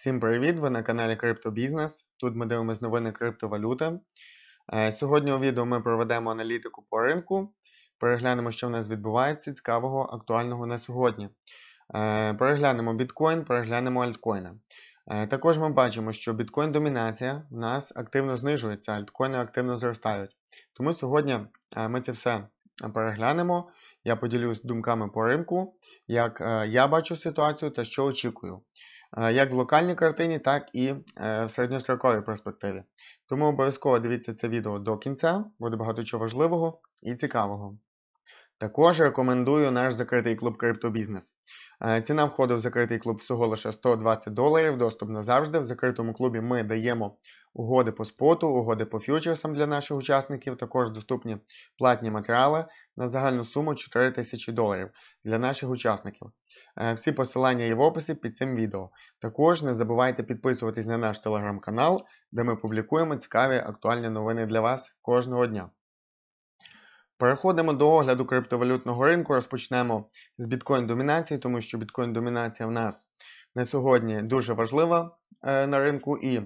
Всім привіт! Ви на каналі Криптобізнес. Тут ми дивимося новини криптовалюти. Е, Сьогодні у відео ми проведемо аналітику по ринку, переглянемо, що в нас відбувається цікавого, актуального на сьогодні. Е, Переглянемо біткоін, переглянемо альткоїни. Е, Також ми бачимо, що біткоін домінація в нас активно знижується, альткоїни активно зростають. Тому сьогодні ми це все переглянемо. Я поділюсь думками по ринку, як я бачу ситуацію та що очікую як в локальній картині, так і е, в середньостроковій перспективі. Тому обов'язково дивіться це відео до кінця, буде багато чого важливого і цікавого. Також рекомендую наш закритий клуб Криптобізнес. Е, Ціна входу в закритий клуб всього лише 120 доларів, доступ назавжди. В закритому клубі ми даємо угоди по споту, угоди по фьючерсам для наших учасників, також доступні платні матеріали на загальну суму 4 тисячі доларів для наших учасників. Е, Всі посилання є в описі під цим відео. Також не забувайте підписуватись на наш телеграм-канал, де ми публікуємо цікаві актуальні новини для вас кожного дня. Переходимо до огляду криптовалютного ринку. Розпочнемо з біткоін домінації, тому що біткоін домінація в нас на сьогодні дуже важлива е, на ринку, і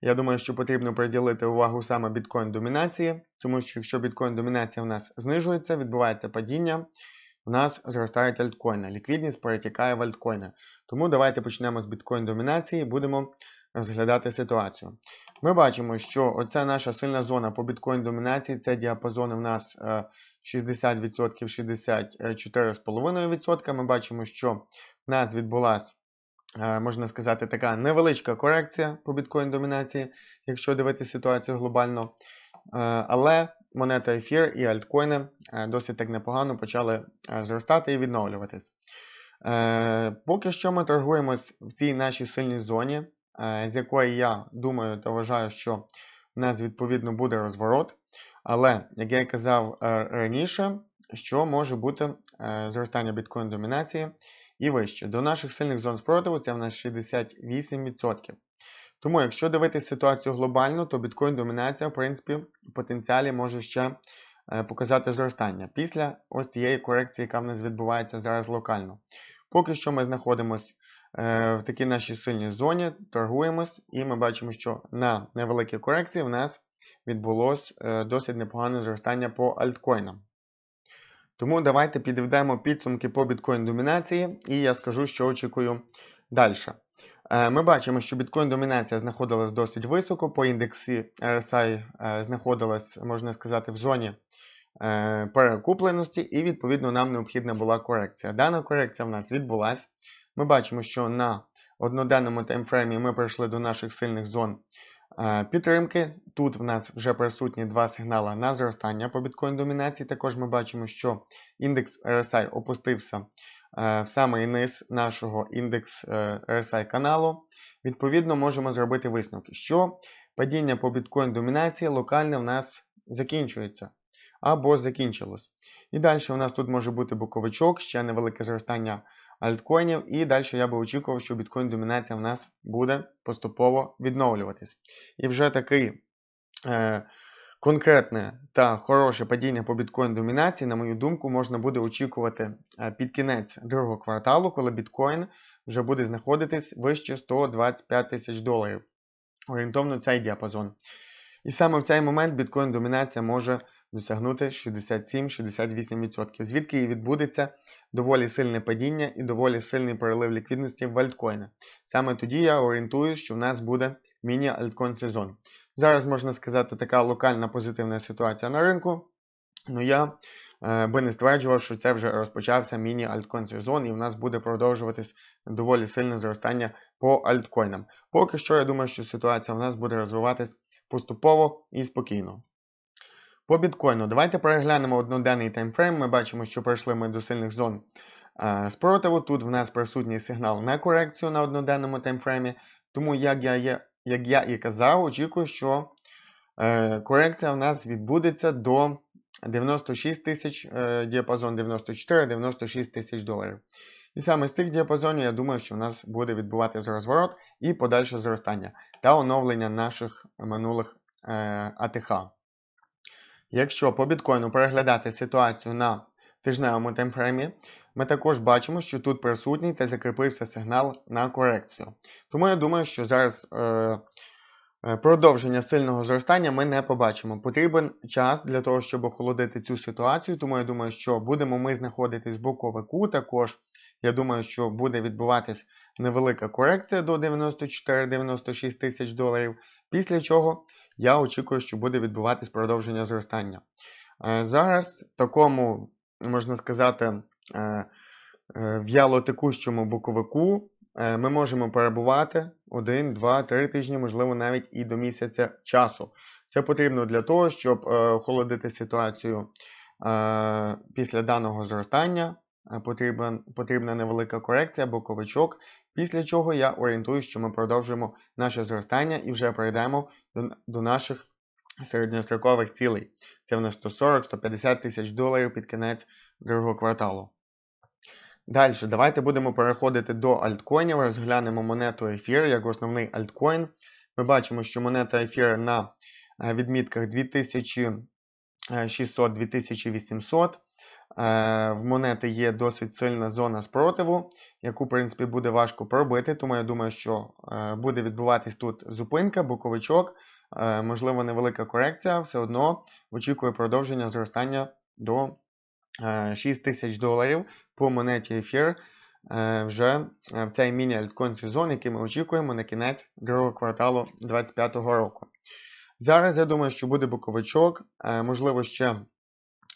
я думаю, що потрібно приділити увагу саме біткоін домінації, тому що якщо біткоін домінація в нас знижується, відбувається падіння, в нас зростають альткоїни. Ліквідність перетікає в альткоїни. Тому давайте почнемо з біткоін домінації і будемо розглядати ситуацію. Ми бачимо, що оця наша сильна зона по біткоін домінації, це діапазони в нас е, 60%, 64,5%. Ми бачимо, що в нас відбулася, е, можна сказати, така невеличка корекція по біткоін домінації, якщо дивитися ситуацію глобально. Е, Але монета ефір і альткоїни е, досить так непогано почали е, зростати і відновлюватись. Е, Поки що ми торгуємось в цій нашій сильній зоні, е, з якої я думаю та вважаю, що в нас відповідно буде розворот. Але, як я і казав е, раніше, що може бути е, зростання біткоін домінації і вище. До наших сильних зон спротиву це в нас 68%. Тому, якщо дивитися ситуацію глобально, то біткоін домінація, в принципі, в потенціалі може ще е, показати зростання після ось цієї корекції, яка в нас відбувається зараз локально. Поки що ми знаходимося е, в такій нашій сильній зоні, торгуємось, і ми бачимо, що на невеликій корекції в нас відбулось е, досить непогане зростання по альткоїнам. Тому давайте підведемо підсумки по біткоін домінації, і я скажу, що очікую далі. Е, Ми бачимо, що біткоін домінація знаходилась досить високо, по індексі RSI е, знаходилась, можна сказати, в зоні е, перекупленості, і відповідно нам необхідна була корекція. Дана корекція в нас відбулася. Ми бачимо, що на одноденному таймфреймі ми прийшли до наших сильних зон підтримки. Тут в нас вже присутні два сигнали на зростання по біткоін домінації. Також ми бачимо, що індекс RSI опустився е, в самий низ нашого індекс е, RSI каналу. Відповідно, можемо зробити висновки, що падіння по біткоін домінації локальне в нас закінчується або закінчилось. І далі у нас тут може бути боковичок, ще невелике зростання альткоїнів, і далі я би очікував, що біткоін домінація в нас буде поступово відновлюватись. І вже такий е, конкретне та хороше падіння по біткоін домінації, на мою думку, можна буде очікувати е, під кінець другого кварталу, коли біткоін вже буде знаходитись вище 125 тисяч доларів. Орієнтовно цей діапазон. І саме в цей момент біткоін домінація може досягнути 67-68%, звідки і відбудеться доволі сильне падіння і доволі сильний перелив ліквідності в альткоїни. Саме тоді я орієнтуюсь, що в нас буде міні-альткоін сезон. Зараз можна сказати така локальна позитивна ситуація на ринку. Ну я е, би не стверджував, що це вже розпочався міні-альткоін сезон і в нас буде продовжуватись доволі сильне зростання по альткоїнам. Поки що я думаю, що ситуація в нас буде розвиватись поступово і спокійно. По біткоїну, давайте переглянемо одноденний таймфрейм. Ми бачимо, що пройшли ми до сильних зон е, спротиву. Тут в нас присутній сигнал на корекцію на одноденному таймфреймі. Тому, як я, як я і казав, очікую, що е, корекція в нас відбудеться до 96 тисяч, е, діапазон 94-96 тисяч доларів. І саме з цих діапазонів, я думаю, що в нас буде відбуватися розворот і подальше зростання та оновлення наших минулих АТХ. Якщо по біткоїну переглядати ситуацію на тижневому таймфреймі, ми також бачимо, що тут присутній та закріпився сигнал на корекцію. Тому я думаю, що зараз е, е, продовження сильного зростання ми не побачимо. Потрібен час для того, щоб охолодити цю ситуацію. Тому я думаю, що будемо ми знаходитись в боковику. Також я думаю, що буде відбуватись невелика корекція до 94-96 тисяч доларів. Після чого я очікую, що буде відбуватись продовження зростання. Е, зараз такому, можна сказати, е, е, в'ялотекущому боковику ми можемо перебувати 1, 2, 3 тижні, можливо, навіть і до місяця часу. Це потрібно для того, щоб охолодити ситуацію після даного зростання. Потрібна невелика корекція, боковичок, після чого я орієнтую, що ми продовжуємо наше зростання і вже перейдемо до, наших середньострокових цілей. Це в нас 140-150 тисяч доларів під кінець другого кварталу. Далі, давайте будемо переходити до альткоїнів, розглянемо монету ефір як основний альткоін. Ми бачимо, що монета ефір на е, відмітках 2600-2800. Е, в монети є досить сильна зона спротиву, яку, в принципі, буде важко пробити, тому я думаю, що е, буде відбуватись тут зупинка, боковичок. Е, можливо, невелика корекція, все одно очікує продовження зростання до 6 е, тисяч доларів по монеті ефір вже в цей міні-альткоін сезон, який ми очікуємо на кінець другого кварталу 2025 року. Зараз я думаю, що буде боковичок, можливо, ще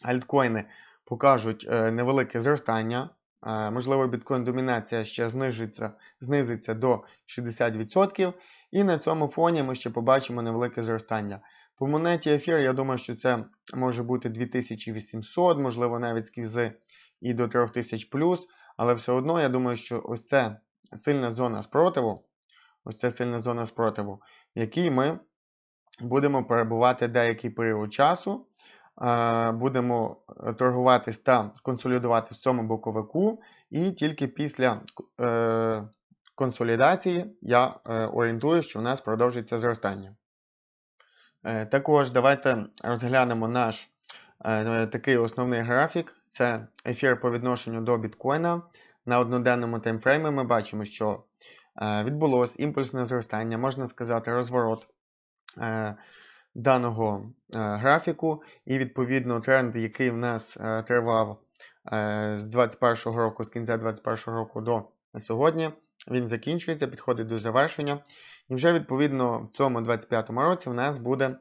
альткоїни покажуть невелике зростання. Можливо, біткоін-домінація ще знижиться, знизиться до 60%. І на цьому фоні ми ще побачимо невелике зростання. По монеті ефір, я думаю, що це може бути 2800, можливо, навіть скізи і до 3000 плюс. Але все одно, я думаю, що ось це сильна зона спротиву, ось це сильна зона спротиву, в якій ми будемо перебувати деякий період часу. Будемо торгуватись та консолідуватись в цьому боковику, і тільки після е, консолідації я е, орієнтую, що у нас продовжиться зростання. Е, також давайте розглянемо наш е, такий основний графік. Це ефір по відношенню до біткоїна. На одноденному таймфреймі ми бачимо, що відбулось імпульсне зростання, можна сказати, розворот даного графіку. І, відповідно, тренд, який в нас тривав з 2021 року, з кінця 2021 року до сьогодні він закінчується, підходить до завершення. І вже, відповідно, в цьому 25-му році в нас буде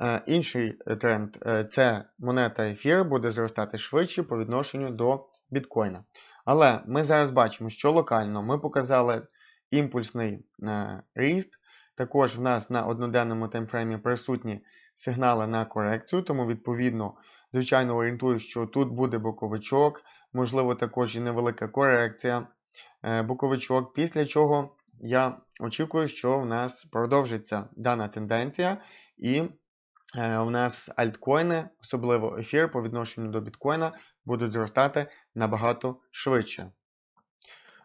е, інший тренд. Е, це монета ефір буде зростати швидше по відношенню до біткоїна. Але ми зараз бачимо, що локально ми показали імпульсний е, ріст. Також в нас на одноденному таймфреймі присутні сигнали на корекцію, тому, відповідно, звичайно, орієнтую, що тут буде боковичок, можливо, також і невелика корекція. Е, боковичок, після чого я очікую, що в нас продовжиться дана тенденція, і е, у нас альткоїни, особливо ефір по відношенню до біткоїна, будуть зростати набагато швидше.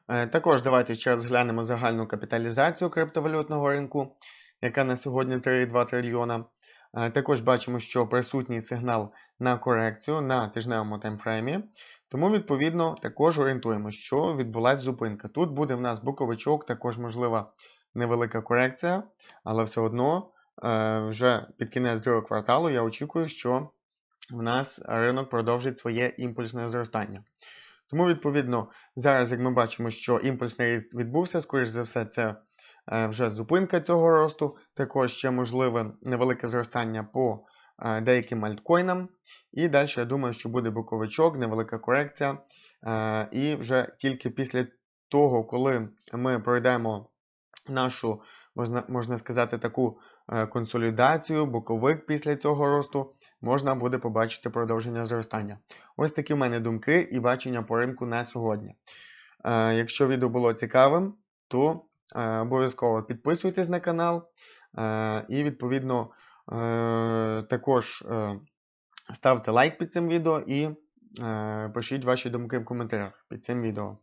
Е, також давайте ще розглянемо загальну капіталізацію криптовалютного ринку, яка на сьогодні 3,2 трильйона. Також бачимо, що присутній сигнал на корекцію на тижневому таймфреймі. Тому, відповідно, також орієнтуємо, що відбулася зупинка. Тут буде в нас боковичок, також можлива невелика корекція, але все одно е, вже під кінець другого кварталу я очікую, що в нас ринок продовжить своє імпульсне зростання. Тому, відповідно, зараз, як ми бачимо, що імпульсний ріст відбувся, скоріш за все, це е, вже зупинка цього росту, також ще можливе невелике зростання по е, деяким альткоїнам. І далі я думаю, що буде боковичок, невелика корекція. Е, і вже тільки після того, коли ми пройдемо нашу, можна можна сказати, таку консолідацію, боковик після цього росту, можна буде побачити продовження зростання. Ось такі в мене думки і бачення по ринку на сьогодні. Е, якщо відео було цікавим, то обов'язково підписуйтесь на канал. І, відповідно, також Ставте лайк під цим відео і е, пишіть ваші думки в коментарях під цим відео.